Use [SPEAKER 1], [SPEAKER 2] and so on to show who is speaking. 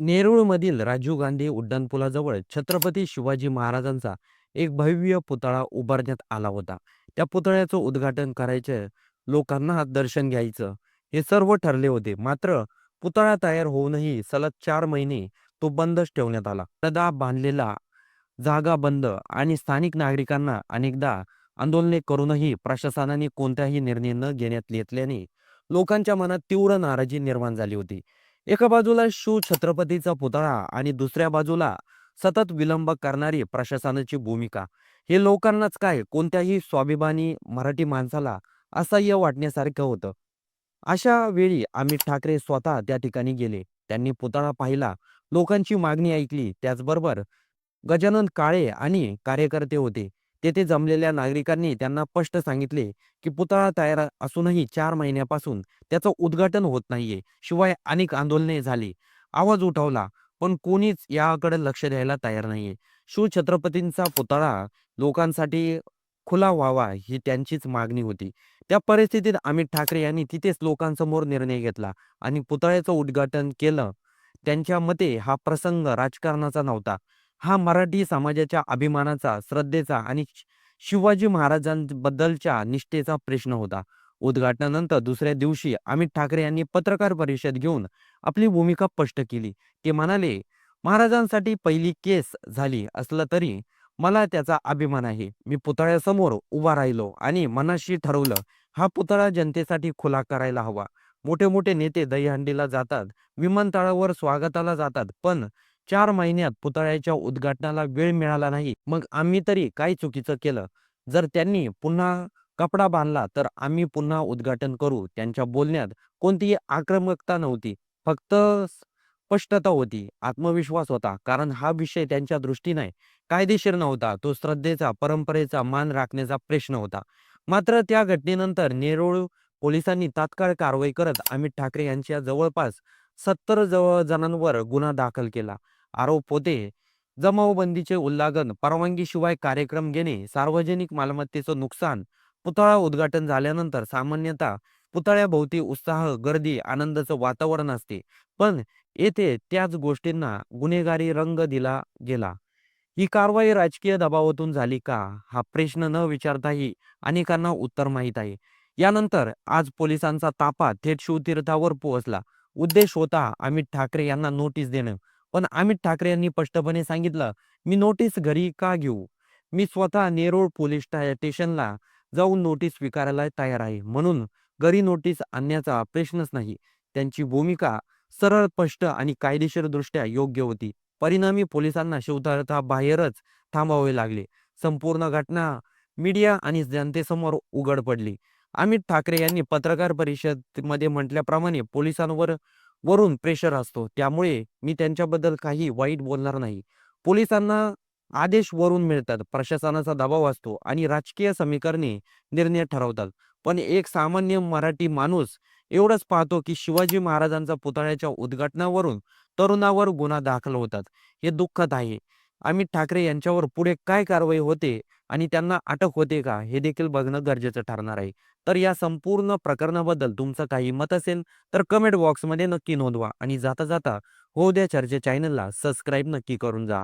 [SPEAKER 1] नेरूळमधील राजीव गांधी उड्डाणपुलाजवळ छत्रपती शिवाजी महाराजांचा एक भव्य पुतळा उभारण्यात आला होता. त्या पुतळ्याचं उद्घाटन करायचं, लोकांना दर्शन घ्यायचं, हे सर्व ठरले होते. मात्र पुतळा तयार होऊनही सलग चार महिने तो बंदच ठेवण्यात आला. तदा बांधलेला, जागा बंद आणि स्थानिक नागरिकांना अनेकदा आंदोलने करूनही प्रशासनाने कोणताही निर्णय न घेण्यात येतल्याने लोकांच्या मनात तीव्र नाराजी निर्माण झाली होती. एका बाजूला शिवछत्रपतीचा पुतळा आणि दुसऱ्या बाजूला सतत विलंब करणारी प्रशासनाची भूमिका. हे लोकांनाच काय, कोणत्याही स्वाभिमानी मराठी माणसाला असह्य वाटण्यासारखं होतं. अशा वेळी अमित ठाकरे स्वतः त्या ठिकाणी गेले. त्यांनी पुतळा पाहिला, लोकांची मागणी ऐकली. त्याचबरोबर गजानन काळे आणि कार्यकर्ते होते. तेथे जमलेल्या नागरिकांनी त्यांना स्पष्ट सांगितले, की पुतळा तयार असूनही चार महिन्यापासून त्याचं उद्घाटन होत नाहीये. शिवाय अनेक आंदोलने झाली, आवाज उठवला, पण कोणीच याकडे लक्ष द्यायला तयार नाहीये. शिवछत्रपतींचा पुतळा लोकांसाठी खुला व्हावा ही त्यांचीच मागणी होती. त्या परिस्थितीत अमित ठाकरे यांनी तिथेच लोकांसमोर निर्णय घेतला आणि पुतळ्याचं उद्घाटन केलं. त्यांच्या मते हा प्रसंग राजकारणाचा नव्हता. हा मराठी समाजाच्या अभिमानाचा, श्रद्धेचा आणि शिवाजी महाराजांबद्दलच्या निष्ठेचा प्रश्न होता. उद्घाटनानंतर दुसऱ्या दिवशी अमित ठाकरे यांनी पत्रकार परिषद घेऊन आपली भूमिका स्पष्ट केली. ते म्हणाले, महाराजांसाठी पहिली केस झाली असलं तरी मला त्याचा अभिमान आहे. मी पुतळ्यासमोर उभा राहिलो आणि मनाशी ठरवलं, हा पुतळा जनतेसाठी खुला करायला हवा. मोठे मोठे नेते दहीहंडीला जातात, विमानतळावर स्वागताला जातात, पण चार महिन्यात पुतळ्याच्या उद्घाटनाला वेळ मिळाला नाही. मग आम्ही तरी काय चुकीचं केलं? जर त्यांनी पुन्हा कपडा बांधला तर आम्ही पुन्हा उद्घाटन करू. त्यांच्या बोलण्यात कोणतीही आक्रमकता नव्हती. फक्त स्पष्टता होती, आत्मविश्वास होता. कारण हा विषय त्यांच्या दृष्टीने कायदेशीर नव्हता. तो श्रद्धेचा, परंपरेचा मान राखण्याचा प्रश्न होता. मात्र त्या घटनेनंतर नेरूळ पोलिसांनी तात्काळ कारवाई करत अमित ठाकरे यांच्या जवळपास सत्तर जवळ जणांवर गुन्हा दाखल केला. आरोप होते जमावबंदीचे उल्लंघन, परवानगीशिवाय कार्यक्रम घेणे, सार्वजनिक मालमत्तेचं नुकसान. पुतळा उद्घाटन झाल्यानंतर सामान्यतः पुतळ्याभोवती उत्साह, गर्दी, आनंदाचं वातावरण असते. पण येथे त्याच गोष्टींना गुन्हेगारी रंग दिला गेला. ही कारवाई राजकीय दबावातून झाली का? हा प्रश्न न विचारताही अनेकांना उत्तर माहीत आहे. यानंतर आज पोलिसांचा ताफा थेट शिवतीर्थावर पोहोचला. उद्देश होता अमित ठाकरे यांना नोटीस देणं. पण अमित ठाकरे यांनी स्पष्टपणे सांगितलं, मी नोटीस घरी का घेऊ? मी स्वतः नेरूळ पोलीस स्टेशनला जाऊन नोटीस स्वीकारायला तयार आहे. म्हणून घरी नोटीस आणण्याचा प्रश्नच नाही. त्यांची भूमिका सरळ, स्पष्ट आणि कायदेशीरदृष्ट्या योग्य होती. परिणामी पोलिसांना शिवतीर्थाबाहेरच थांबावे लागले. संपूर्ण घटना मीडिया आणि जनतेसमोर उघड पडली. अमित ठाकरे यांनी पत्रकार परिषदेमध्ये म्हटल्याप्रमाणे पोलिसांवर वरून प्रेशर असतो. त्यामुळे मी त्यांच्याबद्दल काही वाईट बोलणार नाही. पोलिसांना आदेश वरून मिळतात, प्रशासनाचा दबाव असतो आणि राजकीय समीकरणे निर्णय ठरवतात. पण एक सामान्य मराठी माणूस एवढंच पाहतो, की शिवाजी महाराजांच्या पुतळ्याच्या उद्घाटनावरून तरुणावर गुन्हा दाखल होतात. हे दुःखद आहे. अमित ठाकरे यांच्यावर पुढे काय कारवाई होते आणि त्यांना अटक होते का? हे देखील बघणं गरजेचं ठरणार आहे. तर या संपूर्ण प्रकरणाबद्दल तुमचं काही मत असेल तर कमेंट बॉक्समध्ये नक्की नोंदवा आणि जाता जाता हो द्या चर्चे चॅनलला सबस्क्राईब नक्की करून जा.